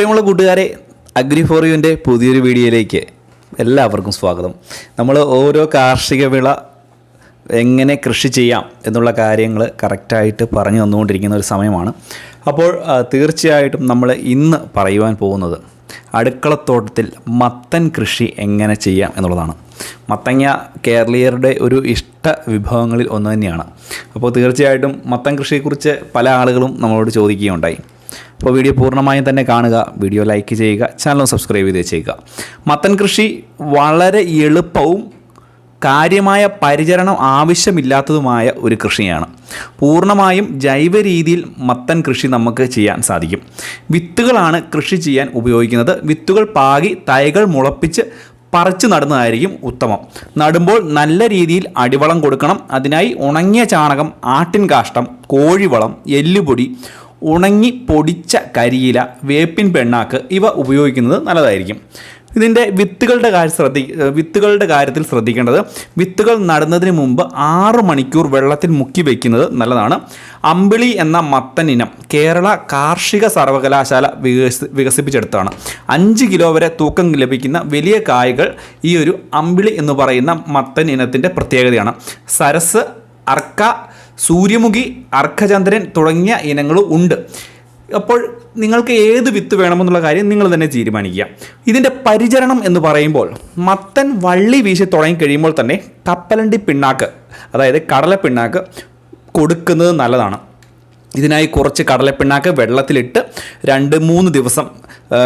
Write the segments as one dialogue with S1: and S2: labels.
S1: പ്രിയമുള്ള കൂട്ടുകാരെ agri four യുവിന്റെ പുതിയൊരു വീഡിയോയിലേക്ക് എല്ലാവർക്കും സ്വാഗതം. നമ്മൾ ഓരോ കാർഷിക വിള എങ്ങനെ കൃഷി ചെയ്യാം എന്നുള്ള കാര്യങ്ങൾ കറക്റ്റായിട്ട് പറഞ്ഞു തന്നുകൊണ്ടിരിക്കുന്ന ഒരു സമയമാണ്. അപ്പോൾ തീർച്ചയായിട്ടും നമ്മൾ ഇന്ന് പറയുവാൻ പോകുന്നത് അടുക്കളത്തോട്ടത്തിൽ മത്തൻ കൃഷി എങ്ങനെ ചെയ്യാം എന്നുള്ളതാണ്. മത്തങ്ങ കേരളീയരുടെ ഒരു ഇഷ്ട വിഭവങ്ങളിൽ ഒന്ന് തന്നെയാണ്. അപ്പോൾ തീർച്ചയായിട്ടും മത്തൻ കൃഷിയെക്കുറിച്ച് പല ആളുകളും നമ്മളോട് ചോദിക്കുകയുണ്ടായി. അപ്പോൾ വീഡിയോ പൂർണമായും തന്നെ കാണുക. വീഡിയോ ലൈക്ക് ചെയ്യുക. ചാനൽ സബ്സ്ക്രൈബ് ചെയ്ത് ചെയ്യുക മത്തൻ കൃഷി വളരെ എളുപ്പവും കാര്യമായ പരിചരണം ആവശ്യമില്ലാത്തതുമായ ഒരു കൃഷിയാണ്. പൂർണമായും ജൈവ രീതിയിൽ മത്തൻ കൃഷി നമുക്ക് ചെയ്യാൻ സാധിക്കും. വിത്തുകളാണ് കൃഷി ചെയ്യാൻ ഉപയോഗിക്കുന്നത്. വിത്തുകൾ പാകി തൈകൾ മുളപ്പിച്ച് പറിച്ചു നടുന്നതായിരിക്കും ഉത്തമം. നടുമ്പോൾ നല്ല രീതിയിൽ അടിവളം കൊടുക്കണം. അതിനായി ഉണങ്ങിയ ചാണകം ആട്ടിൻ കാഷ്ടം കോഴിവളം എല്ലുപൊടി ഉണങ്ങി പൊടിച്ച കരിയില വേപ്പിൻ പെണ്ണാക്ക് ഇവ ഉപയോഗിക്കുന്നത് നല്ലതായിരിക്കും. ഇതിന്റെ വിത്തുകളുടെ കാര്യം ശ്രദ്ധി വിത്തുകളുടെ കാര്യത്തിൽ ശ്രദ്ധിക്കേണ്ടത് വിത്തുകൾ നടുന്നതിന് മുമ്പ് ആറ് മണിക്കൂർ വെള്ളത്തിൽ മുക്കി വയ്ക്കുന്നത് നല്ലതാണ്. അമ്പിളി എന്ന മത്തനിനം കേരള കാർഷിക സർവകലാശാല വികസി വികസിപ്പിച്ചെടുത്താണ് അഞ്ച് കിലോ വരെ തൂക്കം ലഭിക്കുന്ന വലിയ കായകൾ ഈ ഒരു അമ്പിളി എന്ന് പറയുന്ന മത്തൻ ഇനത്തിന്റെ പ്രത്യേകതയാണ്. സരസ് അർക്ക സൂര്യമുഖി അർക്കചന്ദ്രൻ തുടങ്ങിയ ഇനങ്ങളും ഉണ്ട്. അപ്പോൾ നിങ്ങൾക്ക് ഏത് വിത്ത് വേണമെന്നുള്ള കാര്യം നിങ്ങൾ തന്നെ തീരുമാനിക്കുക. ഇതിന്റെ പരിചരണം എന്ന് പറയുമ്പോൾ മത്തൻ വള്ളി വീശി തുടങ്ങി കഴിയുമ്പോൾ തന്നെ കപ്പലണ്ടി പിണ്ണാക്ക് അതായത് കടല പിണ്ണാക്ക് കൊടുക്കുന്നത് നല്ലതാണ്. ഇതിനായി കുറച്ച് കടലപ്പിണ്ണാക്ക് വെള്ളത്തിലിട്ട് രണ്ട് മൂന്ന് ദിവസം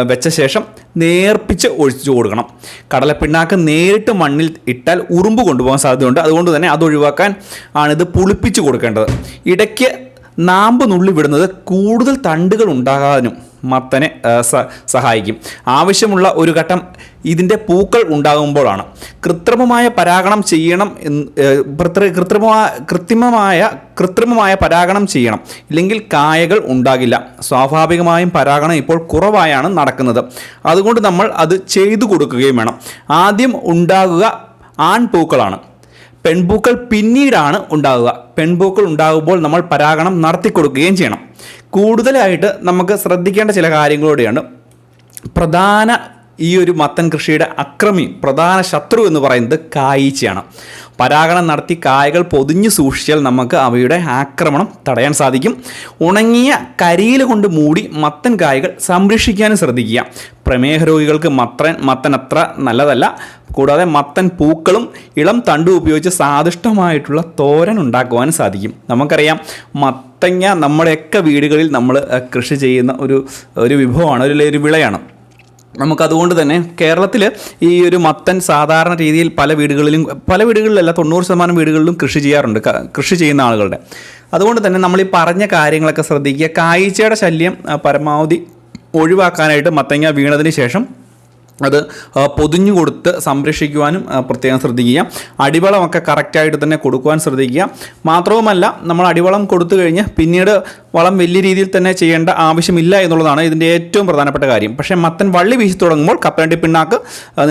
S1: വെച്ച ശേഷം നേർപ്പിച്ച് ഒഴിച്ചു കൊടുക്കണം. കടലപ്പിണ്ണാക്ക് നേരിട്ട് മണ്ണിൽ ഇട്ടാൽ ഉറുമ്പ് കൊണ്ടുപോകാൻ സാധ്യതയുണ്ട്. അതുകൊണ്ട് തന്നെ അത് ഒഴിവാക്കാൻ ആണിത് പുളിപ്പിച്ച് കൊടുക്കേണ്ടത്. ഇടയ്ക്ക് നാമ്പ് നുള്ളി വിടുന്നത് കൂടുതൽ തണ്ടുകൾ ഉണ്ടാകാനും മത്തനെ സഹായിക്കും. ആവശ്യമുള്ള ഒരു ഘട്ടം ഇതിന്റെ പൂക്കൾ ഉണ്ടാകുമ്പോഴാണ്. കൃത്രിമമായ പരാഗണം ചെയ്യണം കൃത്രിമമായ കൃത്രിമമായ കൃത്രിമമായ പരാഗണം ചെയ്യണം. ഇല്ലെങ്കിൽ കായകൾ ഉണ്ടാകില്ല. സ്വാഭാവികമായും പരാഗണം ഇപ്പോൾ കുറവായാണ് നടക്കുന്നത്. അതുകൊണ്ട് നമ്മൾ അത് ചെയ്തു കൊടുക്കുകയും വേണം. ആദ്യം ഉണ്ടാകുക ആൺപൂക്കളാണ്. പെൺപൂക്കൾ പിന്നീടാണ് ഉണ്ടാകുക പെൺപൂക്കൾ ഉണ്ടാകുമ്പോൾ നമ്മൾ പരാഗണം നടത്തി കൊടുക്കുകയും ചെയ്യണം. കൂടുതലായിട്ട് നമുക്ക് ശ്രദ്ധിക്കേണ്ട ചില കാര്യങ്ങളോടെയാണ് പ്രധാന ഈ ഒരു മത്തൻ കൃഷിയുടെ അക്രമി പ്രധാന ശത്രു എന്ന് പറയുന്നത് കായീച്ചയാണ്. പരാഗണം നടത്തി കായകൾ പൊതിഞ്ഞു സൂക്ഷിച്ചാൽ നമുക്ക് അവയുടെ ആക്രമണം തടയാൻ സാധിക്കും. ഉണങ്ങിയ കരിയില കൊണ്ട് മൂടി മത്തൻ കായകൾ സംരക്ഷിക്കാനും ശ്രദ്ധിക്കുക. പ്രമേഹ രോഗികൾക്ക് മത്തൻ മത്തൻ അത്ര നല്ലതല്ല. കൂടാതെ മത്തൻ പൂക്കളും ഇളം തണ്ടും ഉപയോഗിച്ച് സ്വാദിഷ്ടമായിട്ടുള്ള തോരൻ ഉണ്ടാക്കുവാനും സാധിക്കും. നമുക്കറിയാം മത്തങ്ങ നമ്മുടെയൊക്കെ വീടുകളിൽ നമ്മൾ കൃഷി ചെയ്യുന്ന ഒരു ഒരു വിഭവമാണ് ഒരു വിളയാണ്. നമുക്കതുകൊണ്ട് തന്നെ കേരളത്തിൽ ഈ ഒരു മത്തൻ സാധാരണ രീതിയിൽ പല വീടുകളിലും പല വീടുകളിലല്ല തൊണ്ണൂറ് ശതമാനം വീടുകളിലും കൃഷി ചെയ്യാറുണ്ട് കൃഷി ചെയ്യുന്ന ആളുകളുടെ. അതുകൊണ്ട് തന്നെ നമ്മൾ ഈ പറഞ്ഞ കാര്യങ്ങളൊക്കെ ശ്രദ്ധിക്കുക. കായ്ച്ചയുടെ ശല്യം പരമാവധി ഒഴിവാക്കാനായിട്ട് മത്തങ്ങ വീണതിന് ശേഷം അത് പൊതിഞ്ഞു കൊടുത്ത് സംരക്ഷിക്കുവാനും പ്രത്യേകം ശ്രദ്ധിക്കുക. അടിവളമൊക്കെ കറക്റ്റായിട്ട് തന്നെ കൊടുക്കുവാൻ ശ്രദ്ധിക്കുക. മാത്രവുമല്ല നമ്മൾ അടിവളം കൊടുത്തു കഴിഞ്ഞ് പിന്നീട് വളം വലിയ രീതിയിൽ തന്നെ ചെയ്യേണ്ട ആവശ്യമില്ല എന്നുള്ളതാണ് ഇതിന്റെ ഏറ്റവും പ്രധാനപ്പെട്ട കാര്യം. പക്ഷേ മത്തൻ വള്ളി വീശി തുടങ്ങുമ്പോൾ കപ്പലണ്ടി പിണ്ണാക്ക്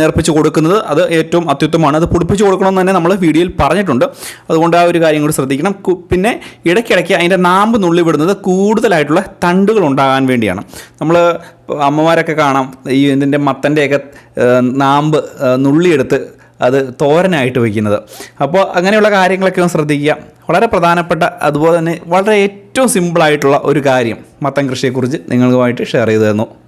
S1: നേർപ്പിച്ച് കൊടുക്കുന്നത് അത് ഏറ്റവും അത്യുത്തമമാണ്. അത് പൊടിപ്പിച്ച് കൊടുക്കണമെന്ന് തന്നെ നമ്മൾ വീഡിയോയിൽ പറഞ്ഞിട്ടുണ്ട്. അതുകൊണ്ട് ആ ഒരു കാര്യം കൂടി ശ്രദ്ധിക്കണം. പിന്നെ ഇടയ്ക്കിടയ്ക്ക് അതിന്റെ നാമ്പ് നുള്ളിവിടുന്നത് കൂടുതലായിട്ടുള്ള തണ്ടുകൾ ഉണ്ടാകാൻ വേണ്ടിയാണ്. നമ്മൾ അമ്മമാരൊക്കെ കാണാം. ഈ ഇതിന്റെ മത്തന്റെയൊക്കെ നാമ്പ് നുള്ളിയെടുത്ത് അത് തോരനായിട്ട് വയ്ക്കുന്നത് അപ്പോൾ അങ്ങനെയുള്ള കാര്യങ്ങളൊക്കെ ഒന്ന് ശ്രദ്ധിക്കുക. വളരെ പ്രധാനപ്പെട്ട അതുപോലെ തന്നെ വളരെ ഏറ്റവും സിമ്പിളായിട്ടുള്ള ഒരു കാര്യം മത്തൻ കൃഷിയെക്കുറിച്ച് നിങ്ങളുമായിട്ട് ഷെയർ ചെയ്തു തന്നു